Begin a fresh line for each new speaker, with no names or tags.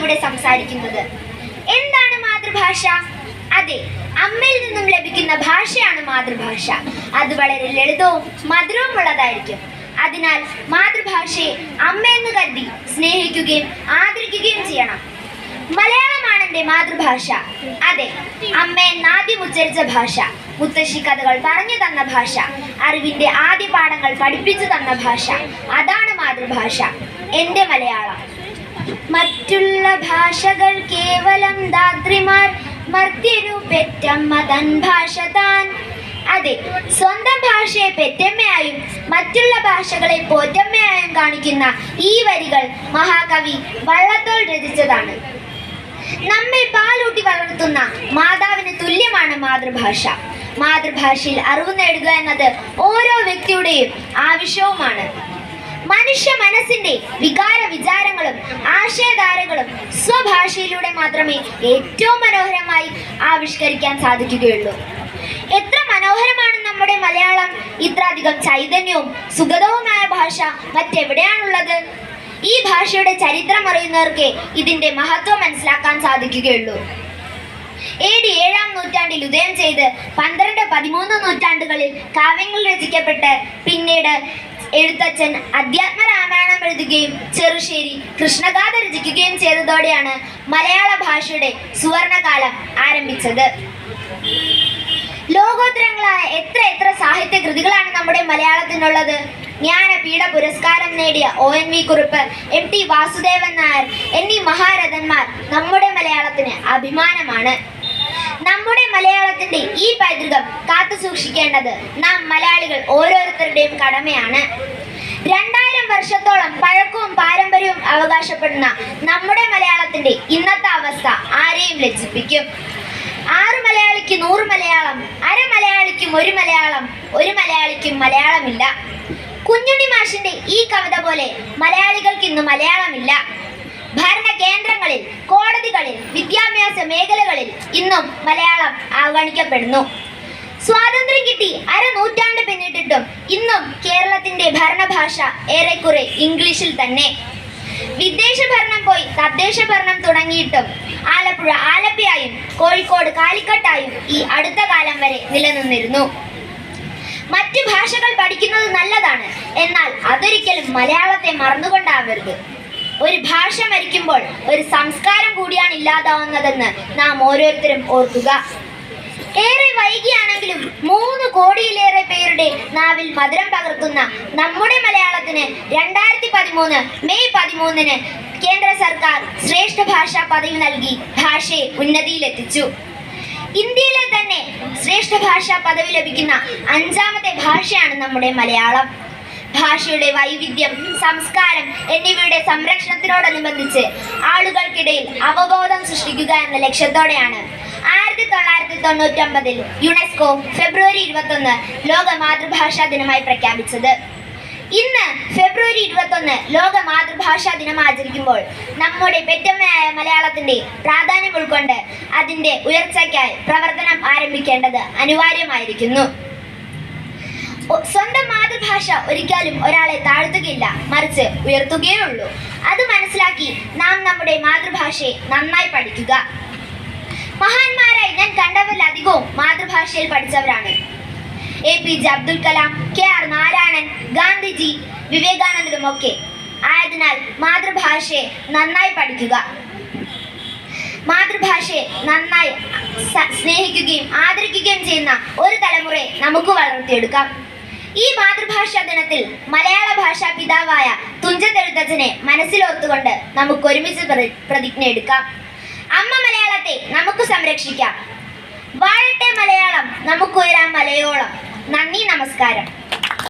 ഇവിടെ സംസാരിക്കുന്നത്. എന്താണ് മാതൃഭാഷ? അതെ അമ്മയിൽ നിന്നും ലഭിക്കുന്ന ഭാഷയാണ് മാതൃഭാഷ. അത് വളരെ ലളിതവും മധുരവുമുള്ളതായിരിക്കും അതിനാൽ മാതൃഭാഷയെ അമ്മയെന്ന് കരുതി സ്നേഹിക്കുകയും ആദരിക്കുകയും ചെയ്യണം. മലയാളമാണ് എന്റെ മാതൃഭാഷ. അതെ അമ്മ എന്നാദ്യം ഉച്ചരിച്ച ഭാഷ. മുത്തശ്ശി കഥകൾ പറഞ്ഞു തന്ന ഭാഷ. അറിവിന്റെ ആദ്യ പാഠങ്ങൾ പഠിപ്പിച്ചു തന്ന ഭാഷ. അതാണ് മാതൃഭാഷ. എന്റെ മലയാളം. മറ്റുള്ള ഭാഷകൾ കേവലം ദാത്രിമാർ പെറ്റം തൻ ഭാഷ താൻ. അതെ സ്വന്തം ഭാഷയെ പെറ്റമ്മയായും മറ്റുള്ള ഭാഷകളെ പോറ്റമ്മയായും കാണിക്കുന്ന ഈ വരികൾ മഹാകവി വള്ളത്തോൾ രചിച്ചതാണ്. നമ്മെ പാലൂട്ടി വളർത്തുന്ന മാതാവിന് തുല്യമാണ് മാതൃഭാഷ. മാതൃഭാഷയിൽ അറിവ് നേടുക എന്നത് ഓരോ വ്യക്തിയുടെയും ആവശ്യവുമാണ്. മനുഷ്യ മനസ്സിന്റെ വികാര വിചാരങ്ങളും ആശയധാരകളും സ്വഭാഷയിലൂടെ മാത്രമേ ഏറ്റവും മനോഹരമായി ആവിഷ്കരിക്കാൻ സാധിക്കുകയുള്ളൂ. എത്ര മനോഹരമാണ് നമ്മുടെ മലയാളം. ഇത്രയധികം ചൈതന്യവും സുഗതവുമായ ഭാഷ മറ്റെവിടെയാണുള്ളത്? ഈ ഭാഷയുടെ ചരിത്രം അറിയുന്നവർക്ക് ഇതിന്റെ മഹത്വം മനസ്സിലാക്കാൻ സാധിക്കുകയുള്ളൂ. എ ഡി ഏഴാം നൂറ്റാണ്ടിൽ ഉദയം ചെയ്ത് പന്ത്രണ്ട് പതിമൂന്ന് നൂറ്റാണ്ടുകളിൽ കാവ്യങ്ങൾ രചിക്കപ്പെട്ട് പിന്നീട് എഴുത്തച്ഛൻ അധ്യാത്മ രാമായണം എഴുതുകയും ചെറുശ്ശേരി കൃഷ്ണഗാഥ രചിക്കുകയും ചെയ്തതോടെയാണ് മലയാള ഭാഷയുടെ സുവർണകാലം ആരംഭിച്ചത്. ലോകോത്തരങ്ങളായ എത്ര എത്ര സാഹിത്യ കൃതികളാണ് നമ്മുടെ മലയാളത്തിനുള്ളത്? ജ്ഞാനപീഠ പുരസ്കാരം നേടിയ O N V Kurup M T Vasudevan Nair എന്നീ മഹാരഥന്മാർ നമ്മുടെ മലയാളത്തിന് അഭിമാനമാണ്. നമ്മുടെ മലയാളത്തിന്റെ ഈ പൈതൃകം കാത്തു സൂക്ഷിക്കേണ്ടത് നാം മലയാളികൾ ഓരോരുത്തരുടെയും കടമയാണ്. രണ്ടായിരം വർഷത്തോളം പഴക്കവും പാരമ്പര്യവും അവകാശപ്പെടുന്ന നമ്മുടെ മലയാളത്തിന്റെ ഇന്നത്തെ അവസ്ഥ ആരെയും ലജ്ജിപ്പിക്കും? ആറ് മലയാളിക്ക് നൂറ് മലയാളം അര മലയാളിക്കും ഒരു മലയാളം ഒരു മലയാളിക്കും മലയാളമില്ല. കുഞ്ഞുണ്ണി മാഷിന്റെ ഈ കവിത പോലെ മലയാളികൾക്ക് ഇന്ന് മലയാളമില്ല. ഭരണ കേന്ദ്രങ്ങളിൽ കോടതികളിൽ വിദ്യാഭ്യാസ മേഖലകളിൽ ഇന്നും മലയാളം അവഗണിക്കപ്പെടുന്നു സ്വാതന്ത്ര്യം കിട്ടി അര നൂറ്റാണ്ട് പിന്നിട്ടിട്ടും ഇന്നും കേരളത്തിന്റെ ഭരണഭാഷ ഏറെക്കുറെ ഇംഗ്ലീഷിൽ തന്നെ. വിദേശ ഭരണം പോയി തദ്ദേശ ഭരണം തുടങ്ങിയിട്ടും ആലപ്പുഴ ആലപ്പിയായും കോഴിക്കോട് കാലിക്കട്ടായും ഈ അടുത്ത കാലം വരെ നിലനിന്നിരുന്നു. മറ്റു ഭാഷകൾ പഠിക്കുന്നത് നല്ലതാണ് എന്നാൽ അതൊരിക്കലും മലയാളത്തെ മറന്നുകൊണ്ടാവരുത്. ഒരു ഭാഷ മരിക്കുമ്പോൾ ഒരു സംസ്കാരം കൂടിയാണ് ഇല്ലാതാവുന്നതെന്ന് നാം ഓരോരുത്തരും ഓർക്കുക. ഏറെ വൈകിയാണെങ്കിലും മൂന്ന് കോടിയിലേറെ പേരുടെ നാവിൽ മധുരം പകർത്തുന്ന നമ്മുടെ മലയാളത്തിന് രണ്ടായിരത്തി പതിമൂന്ന് മെയ് പതിമൂന്നിന് കേന്ദ്ര സർക്കാർ ശ്രേഷ്ഠ ഭാഷാ പദവി നൽകി ഭാഷയെ ഉന്നതിയിലെത്തിച്ചു. ഇന്ത്യയിലെ തന്നെ ശ്രേഷ്ഠ ഭാഷാ പദവി ലഭിക്കുന്ന അഞ്ചാമത്തെ ഭാഷയാണ് നമ്മുടെ മലയാളം. ഭാഷയുടെ വൈവിധ്യം സംസ്കാരം എന്നിവയുടെ സംരക്ഷണത്തിനോടനുബന്ധിച്ച് ആളുകൾക്കിടയിൽ അവബോധം സൃഷ്ടിക്കുക എന്ന ലക്ഷ്യത്തോടെയാണ്. ആയിരത്തി തൊള്ളായിരത്തി തൊണ്ണൂറ്റൊമ്പതിൽ യുനെസ്കോ ഫെബ്രുവരി ഇരുപത്തൊന്ന് ലോക മാതൃഭാഷാ ദിനമായി പ്രഖ്യാപിച്ചത്. ഇന്ന് ഫെബ്രുവരി ഇരുപത്തൊന്ന് ലോക മാതൃഭാഷാ ദിനം ആചരിക്കുമ്പോൾ നമ്മുടെ പെറ്റമ്മയായ മലയാളത്തിന്റെ പ്രാധാന്യം ഉൾക്കൊണ്ട് അതിന്റെ ഉയർച്ചയ്ക്കായി പ്രവർത്തനം ആരംഭിക്കേണ്ടത് അനിവാര്യമായിരിക്കുന്നു. സ്വന്തം മാതൃഭാഷ ഒരിക്കലും ഒരാളെ താഴ്ത്തുകയില്ല മറിച്ച് ഉയർത്തുകയേ ഉള്ളൂ അത് മനസ്സിലാക്കി നാം നമ്മുടെ മാതൃഭാഷയെ നന്നായി പഠിക്കുക. മഹാന്മാരായി ഞാൻ കണ്ടവരിലധികവും മാതൃഭാഷയിൽ പഠിച്ചവരാണ്. A P J Abdul Kalam K R Narayanan Gandhiji വിവേകാനന്ദനും ഒക്കെ. ആയതിനാൽ മാതൃഭാഷയെ നന്നായി പഠിക്കുക. മാതൃഭാഷയെ നന്നായി സ്നേഹിക്കുകയും ആദരിക്കുകയും ചെയ്യുന്ന ഒരു തലമുറയെ നമുക്ക് വളർത്തിയെടുക്കാം. ഈ മാതൃഭാഷാ ദിനത്തിൽ മലയാള ഭാഷാ പിതാവായ തുഞ്ചത്തെഴുത്തച്ഛനെ മനസ്സിലോർത്തുകൊണ്ട് നമുക്ക് ഒരുമിച്ച് പ്ര- പ്രതിജ്ഞ എടുക്കാം. അമ്മ മലയാളത്തെ നമുക്ക് സംരക്ഷിക്കാം. വാഴട്ടെ മലയാളം നമുക്ക് ഉയരാം മലയോളം. നന്ദി നമസ്കാരം.